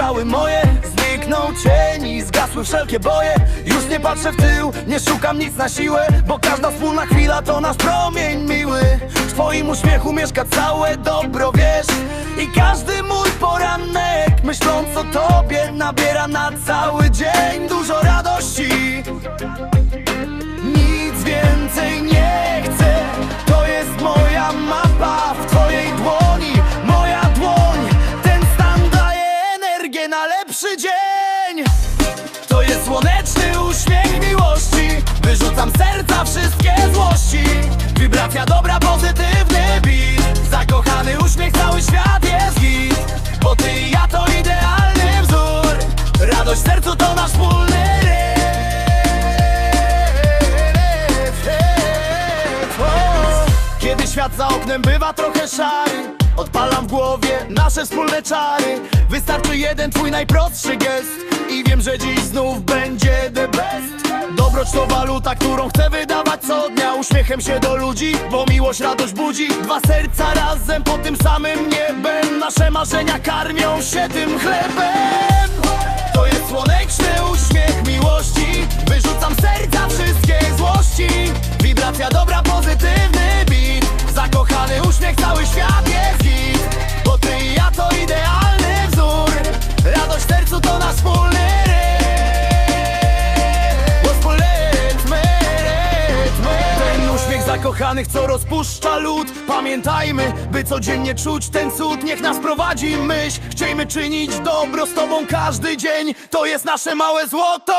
skały moje Zniknął cień i zgasły wszelkie boje. Już nie patrzę w tył, nie szukam nic na siłę Bo każda wspólna chwila to nasz promień miły. W twoim uśmiechu mieszka całe dobro, wiesz? I każdy mój poranek Myśląc o tobie nabiera na cały dzień Dużo radości lepszy dzień. To jest słoneczny uśmiech miłości. Wyrzucam serca wszystkie złości. Wibracja dobra, pozytywny beat. Zakochany uśmiech, cały świat jest git. Bo ty i ja to idealny wzór. Radość w sercu to nasz wspólny rytm Kiedy świat za oknem bywa trochę szary Odpalam w głowie nasze wspólne czary. Wystarczy jeden twój najprostszy gest I wiem, że dziś znów będzie the best. Dobroć to waluta, którą chcę wydawać co dnia. Uśmiechem się do ludzi, bo miłość radość budzi. Dwa serca razem pod tym samym niebem. Nasze marzenia karmią się tym chlebem zakochanych, co rozpuszcza lód Pamiętajmy, by codziennie czuć ten cud. Niech nas prowadzi myśl. Chciejmy czynić dobro z tobą każdy dzień. To jest nasze małe złoto